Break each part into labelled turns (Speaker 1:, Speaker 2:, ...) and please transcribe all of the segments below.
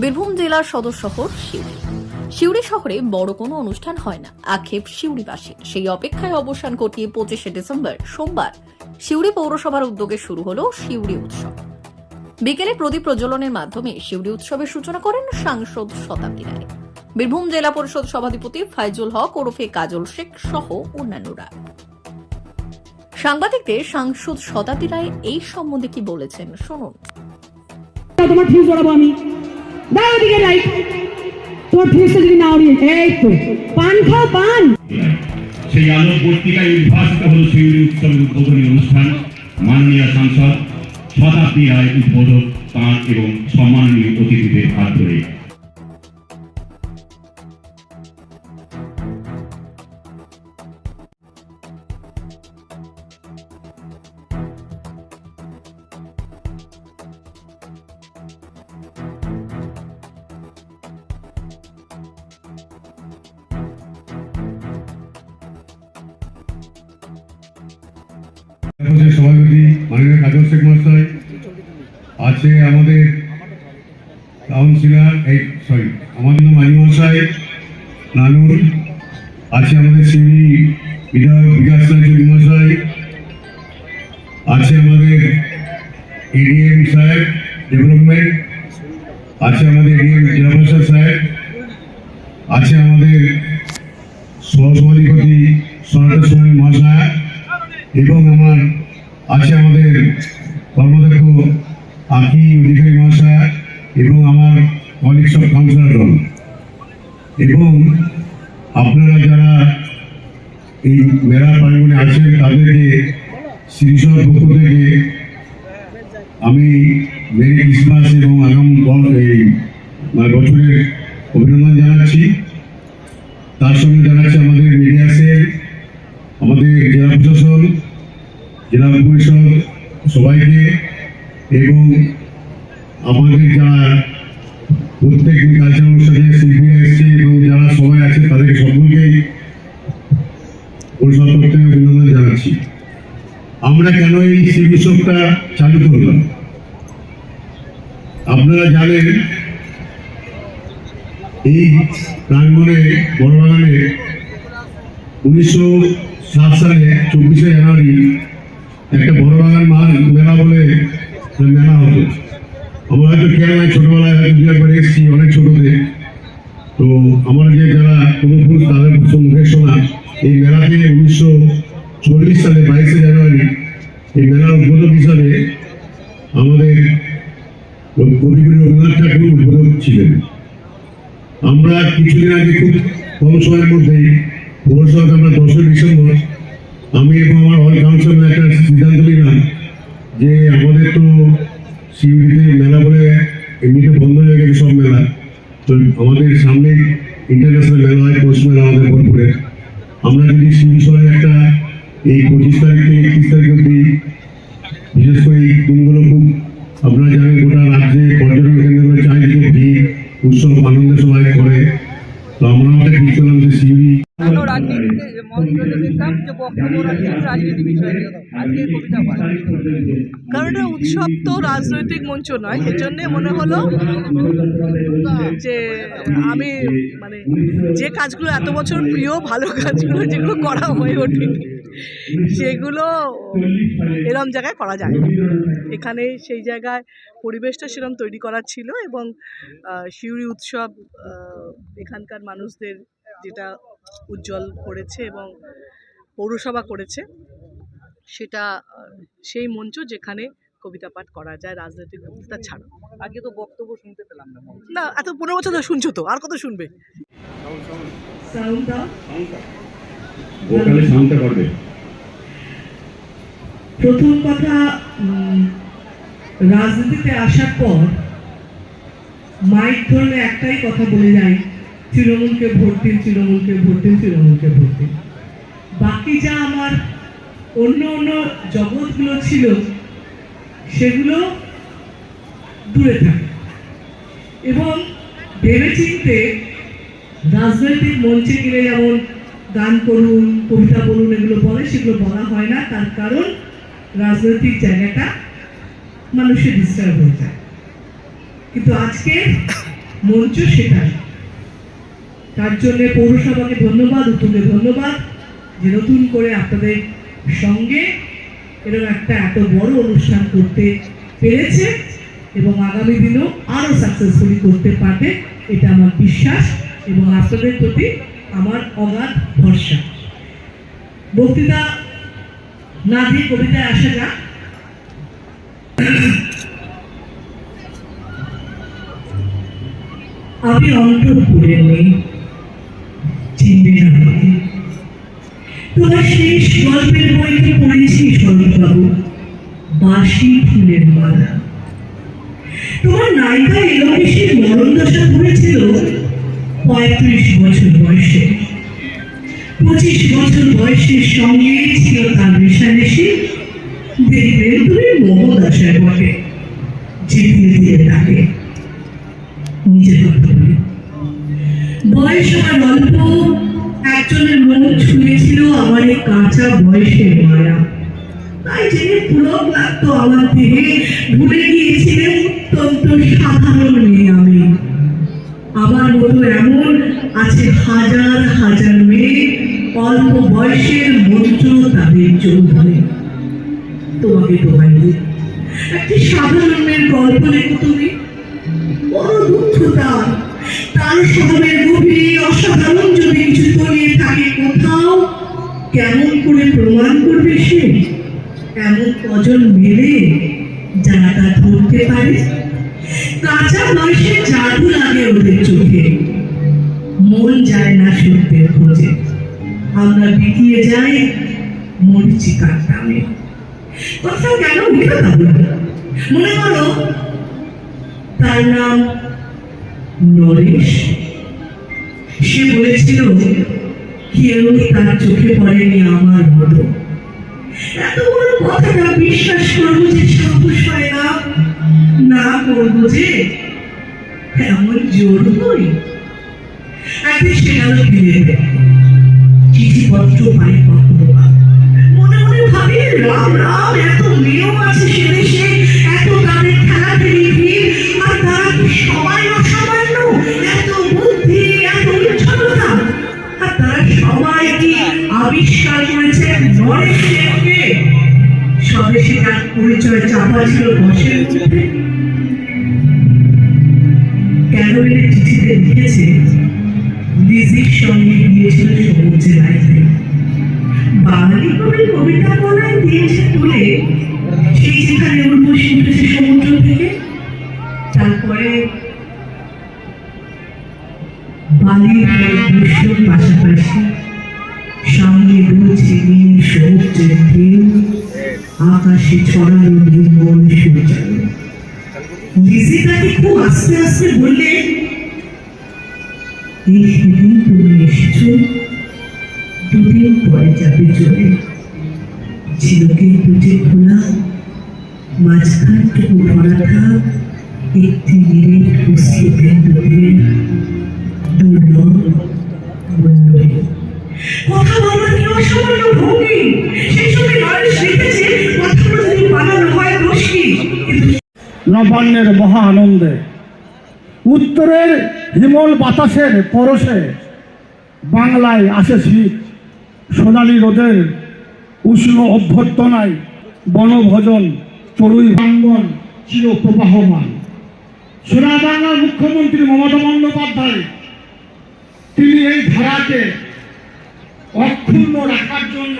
Speaker 1: বীরভূম জেলার সদর শহর সিউড়ি সিউড়ি শহরে বড় কোনো অনুষ্ঠান হয় না। আক্ষেপ সিউড়িবাসীর সেই অপেক্ষায় অবসান ঘটিয়ে পঁচিশে ডিসেম্বর সোমবার সিউড়ি পৌরসভার উদ্যোগে শুরু হলো সিউড়ি উৎসব। বিকেলে প্রদীপ প্রজ্বলনের মাধ্যমে সিউড়ি উৎসবের সূচনা করেন সাংসদ শতাব্দী রায়। বীরভূম জেলা পরিষদ সভাধিপতি ফাইজুল হক, ওরফে কাজল শেখ সহ অন্যান্যরা। সাংবাদিকদের সাংসদ শতাব্দী রায় এই সম্বন্ধে কি বলেছেন, শুনুন।
Speaker 2: দাও ওদিকে লাইট তোর ফিউজটা যদি না উড়িয়ে এই তো। পান খাও, পান।
Speaker 3: সেই আলোক পত্রিকায় উদ্ভাসিত হল শিউরি উৎসবের উদ্বোধনী অনুষ্ঠান। মাননীয় সাংসদ, শতাব্দী রায় উদ্বোধক তাঁর এবং সম্মাননীয় অতিথিদের হাত ধরে।
Speaker 4: মাননীয় কাজল শেখ মহাশয় আছে আমাদের কাউন্সিলর এই সরি আমাদের মাঝি মহাশয়, নানুর, আছে আমাদের সিবি বিধায়ক বিকাশ রায়চৌধুরী মহাশয়, আছে আমাদের এডিএম সাহেব ডেভেলপমেন্ট আছে আমাদের এডিএম জেলা পরিষদ সাহেব, আছে আমাদের সহসভাধিপতি সনাতন স্বামী মহাশয়, এবং আমার, আছে আমাদের আকি অধিকারী মহাশয় এবং আমার কলিগস অফ কাউন্সিলরগণ এবং আপনারা যারা এই মেলা প্রাঙ্গনে আছেন, তাদেরকে শ্রীসর পক্ষ থেকে আমি মেরি ক্রিসমাস এবং আগাম এই মানে বছরের অভিনন্দন জানাচ্ছি। তার সঙ্গে জানাচ্ছি আমাদের মিডিয়া সেল আমাদের জেলা প্রশাসন, জেলা পরিষদ সবাইকে। এবং আমাদের যারা প্রত্যেক কালচার অনুষ্ঠানে শিল্পীরা এসছে এবং যারা সবাই আছে পরিষদ থেকে অভিনন্দন জানাচ্ছি। আমরা কেন এই শিল্প উৎসবটা চালু করলাম? আপনারা জানেন, এই প্রাঙ্গণে বড় বাগানে উনিশশো সাত সালে চব্বিশে জানুয়ারি একটা বড় বাগান মেলা বলে একটা মেলা হতো আমার হয়তো খেয়াল নাই, ছোটবেলায় হয়তো দু একবার এসেছি, অনেক ছোটতে। তো আমার যে যারা পূর্বপুরুষ তাদের মুখে শোনা, এই মেলাতে উনিশশো চল্লিশ সালে বাইশে জানুয়ারি, এই মেলার উদ্বোধক হিসাবে আমাদের কবিগুরু রবীন্দ্রনাথ ঠাকুর উদ্বোধক ছিলেন। আমরা কিছুদিন আগে খুব কম সময়ের মধ্যেই পৌরসভাকে আমরা দশই ডিসেম্বর, আমি এবং আমার অল কাউন্সিল একটা সিদ্ধান্ত নিলাম যে আমাদের তো সিউড়িতে মেলা বলে এমনিতে বন্ধ হয়ে গেছে সব মেলা। তো আমাদের সামনে ইন্টারন্যাশনাল মেলা হয়, পৌষ মেলা আমাদের বোলপুরে আমরা যদি সিউড়ি শহরে একটা এই পঁচিশ তারিখ থেকে একত্রিশ তারিখ অব্দি বিশেষ করে এই দিনগুলো খুব আপনারা জানেন গোটা রাজ্যে পর্যটন কেন্দ্রগুলো চারিদিকে ভিড় উৎসব আনন্দ সবাই করে তো আমরা একটা ঠিক করলাম যে সিউড়ি
Speaker 5: কেন রাজনীতিতে মন্ত্রীকে দেখতাম যে কারণ উৎসব তো রাজনৈতিক মঞ্চ নয়, এজন্য মনে হলো যে আমি মানে যে কাজগুলো এত বছর প্রিয়, ভালো কাজগুলো যেগুলো করা হয়ে ওঠেনি, সেগুলো এরম জায়গায় করা যায় এখানে সেই জায়গায় পরিবেশটা সেরম তৈরি করার ছিল এবং সিউড়ি উৎসব এখানকার মানুষদের যেটা উজ্জ্বল করেছে এবং পৌরসভা করেছে সেটা সেই মঞ্চ যেখানে কবিতা পাঠ করা যায় রাজনৈতিক বক্তৃতা ছাড়া।
Speaker 6: আগে তো বক্তব্য শুনতে পেলাম না
Speaker 5: না এত পনেরো বছর ধরে শুনছো তো আর কত শুনবে?
Speaker 2: প্রথম কথা রাজনীতিতে আসার পর মাইক ধরলে একটাই কথা বলে যাই তৃণমূলকে ভোট দিন তৃণমূলকে ভোট দিন তৃণমূলকে ভোট দিন। বাকি যা আমার অন্য অন্য জগৎগুলো ছিল, সেগুলো দূরে থাকে। এবং ভেবেচিন্তে রাজনৈতিক মঞ্চে গেলে যেমন গান করুন, কবিতা বলুন, এগুলো বলে, সেগুলো বলা হয় না। তার কারণ রাজনৈতিক জায়গাটা মানুষের ডিস্টার্ব হয়ে যায়। কিন্তু আজকে মঞ্চ সেটাই। তার জন্য পৌরসভাকে ধন্যবাদ উত্তমকে ধন্যবাদ। যে নতুন করে আপনাদের সঙ্গে এরকম একটা এত বড় অনুষ্ঠান করতে পেরেছে এবং আগামী দিনেও আরও সাকসেসফুলি করতে পারবে, এটা আমার বিশ্বাস এবং আপনাদের প্রতি আমার অগাধ ভরসা। বক্তৃতা না দিয়ে কবিতায় আসে যাক। আমি অন্তরপুরের নেই। তোমার শেষ বইতে পড়েছি শরৎবাবু বাসি ফুলের মালা। তোমার নায়িকা এলোকেশের মরণ দশা পড়েছিল পঁয়ত্রিশ বছর বয়সে। পঁচিশ বছর বয়সের সঙ্গে ছিল তার রেশারেশি দেখবেন তুমি মোহদশায় বটে, জিতিয়ে দিয়ে তাকে নিজের কথা বলি বয়স আমার অল্প ছুঁয়েছিল আমার এই কাঁচা বয়সের মায়া। তাই জেনে পুলক লাগতো আমার দেহে। ভুলে গিয়েছিলেন অত্যন্ত সাধারণ মেয়ে আমি। আমার মতো এমন আছে হাজার হাজার মেয়ে অল্প বয়সের মন্ত্র তাদের চৌধুরী। তোমাকে দিই একটি সাধারণ মেয়ের গল্প লেখো তুমি। বড় দুঃখ তার তার স্বভাবের গভীরে অসাধারণ কেমন করে প্রমাণ করবে সে? এমন কজন মেলে যারা তা ধরতে পারে? কাঁচা বয়সে জাদু লাগে ওদের চোখে। মন যায় না সত্যের খোঁজে। আমরা বিকিয়ে যাই মরিচিকার দামে কথা কেন উঠে মনে করো, তার নাম নরেশ। সে বলেছিল কেউ তার চোখে পড়েনি আমার মতো? এত বড় কথাটা বিশ্বাস করব যে সাহস হয় না? না করব যে এমন জোর নই একদিন সে গেল ফিরে। চিঠিপত্র পাই কখনো। মনে মনে ভাবি, রাম রাম, এত নিয়ম আছে সে দেশে এত স্বদেশে তার পরিচয় চাপা ছিল বসের মধ্যে ক্যারোলের চিঠিতে লিখেছে লিজির সঙ্গে গিয়েছিল সমুদ্রে লাইফে বাঙালি কবির কবিতা বলায় দিয়েছে তুলে, সেই যেখানে উর্বশী উঠেছে সমুদ্র থেকে। তারপরে বালির দৃশ্যর পাশাপাশি সামনে দুলছে নীল সমুদ্রের ঢেউ। আকাশে ছড়ানো নির্মল তাকে খুব আস্তে আস্তে বললে, এই তুমি এসেছ, দুদিন পরে যাবে চলে দুটি খোলা ভরা থাক একটি দুর্লভ কথা বলার সেই লিখেছে
Speaker 7: নবান্নের মহা আনন্দে উত্তরের হিমল বাতাসের পরশে বাংলায় আসে শীত। সোনালী রোদের উষ্ণ অভ্যর্থনায় বনভোজন চড়ুই ভাঙ্গন চির প্রবাহমান সোনা বাংলার মুখ্যমন্ত্রী মমতা বন্দ্যোপাধ্যায়, তিনি এই ধারাকে অক্ষুণ্ণ রাখার জন্য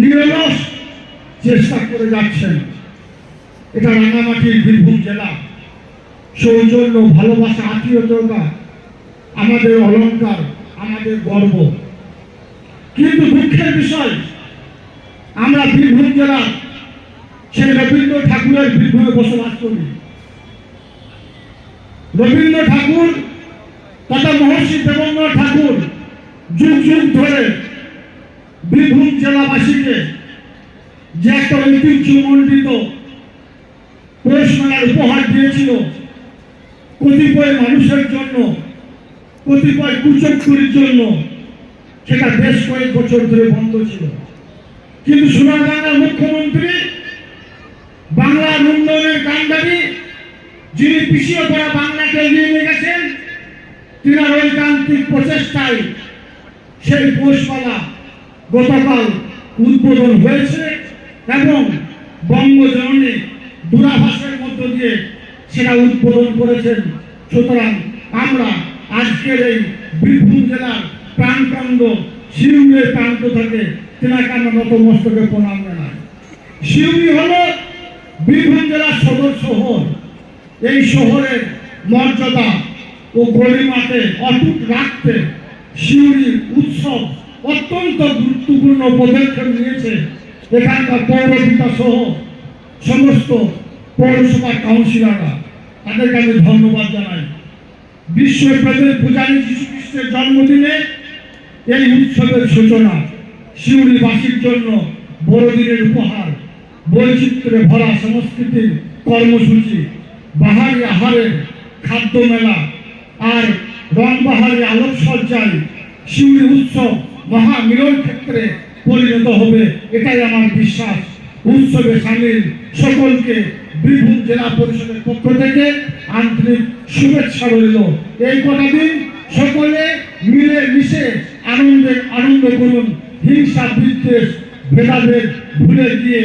Speaker 7: নিরলস চেষ্টা করে যাচ্ছেন। এটা রাঙামাটির বীরভূম জেলা। সৌজন্য, ভালোবাসা, আত্মীয়তা, আমাদের অলংকার, আমাদের গর্ব। কিন্তু দুঃখের বিষয়, আমরা বীরভূম জেলার সেই রবীন্দ্র ঠাকুরের বীরভূমে বসবাস করি। রবীন্দ্র ঠাকুর তথা মহর্ষি দেবেন্দ্র ঠাকুর যুগ যুগ ধরে বীরভূম জেলাবাসীকে যে একটা ঐতিহ্যমণ্ডিত পৌষ মেলার উপহার দিয়েছিল। কতিপয় মানুষের জন্য, কতিপয় কুচক্রির জন্য। সেটা বেশ কয়েক বছর ধরে বন্ধ ছিল। কিন্তু সোনার মুখ্যমন্ত্রী বাংলার উন্নয়নের কাণ্ডারি যিনি পিছিয়ে পড়া বাংলাকে এগিয়ে নিয়ে গেছেন, তিনার ঐকান্তিক প্রচেষ্টায় সেই পৌষপালা গতকাল উদ্বোধন হয়েছে এবং বঙ্গজননী দূরাভাসের মধ্য দিয়ে সেটা উদ্বোধন করেছেন। সুতরাং আমরা আজকের এই বীরভূম জেলার প্রাণকাণ্ড শিউরের প্রান্ত থেকে তেনাকে আমরা নতমস্তকে প্রণাম জানাই। শিউরি হল বীরভূম জেলার সদর শহর। এই শহরের মর্যাদা ও গরিমাকে অটুট রাখতে শিউরি উৎসব অত্যন্ত গুরুত্বপূর্ণ পদক্ষেপ নিয়েছে এখানকার পৌরপিতা সহ সমস্ত পৌরসভার কাউন্সিলররা তাদেরকে আমি ধন্যবাদ জানাই। বিশ্ব প্রেমের পূজারী যীশু খ্রিস্টের জন্মদিনে এই উৎসবের সূচনা শিউরিবাসীর জন্য বড়দিনের উপহার, বৈচিত্র্যে ভরা সংস্কৃতির কর্মসূচি, বাহারি আহারের খাদ্য মেলা আর রংবাহারি আলোকসজ্জায় শিউরি উৎসব মহা মিলন ক্ষেত্রে পরিণত হবে, এটাই আমার বিশ্বাস। উৎসবে সামিল সকলকে বীরভূম জেলা পরিষদের পক্ষ থেকে আন্তরিক শুভেচ্ছা রইল। এই কটা দিন সকলে মিলে মিশে আনন্দে আনন্দ করুন। হিংসা, বিদ্বেষ, ভেদাভেদ ভুলে গিয়ে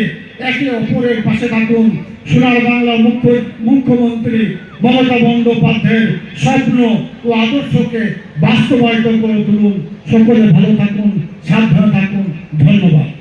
Speaker 7: একে অপরের পাশে থাকুন। সোনার বাংলা মুখ্য, মুখ্যমন্ত্রী মমতা বন্দ্যোপাধ্যায়ের স্বপ্ন ও আদর্শকে বাস্তবায়িত করে তুলুন। সকলে ভালো থাকুন, সাবধানে থাকুন। ধন্যবাদ।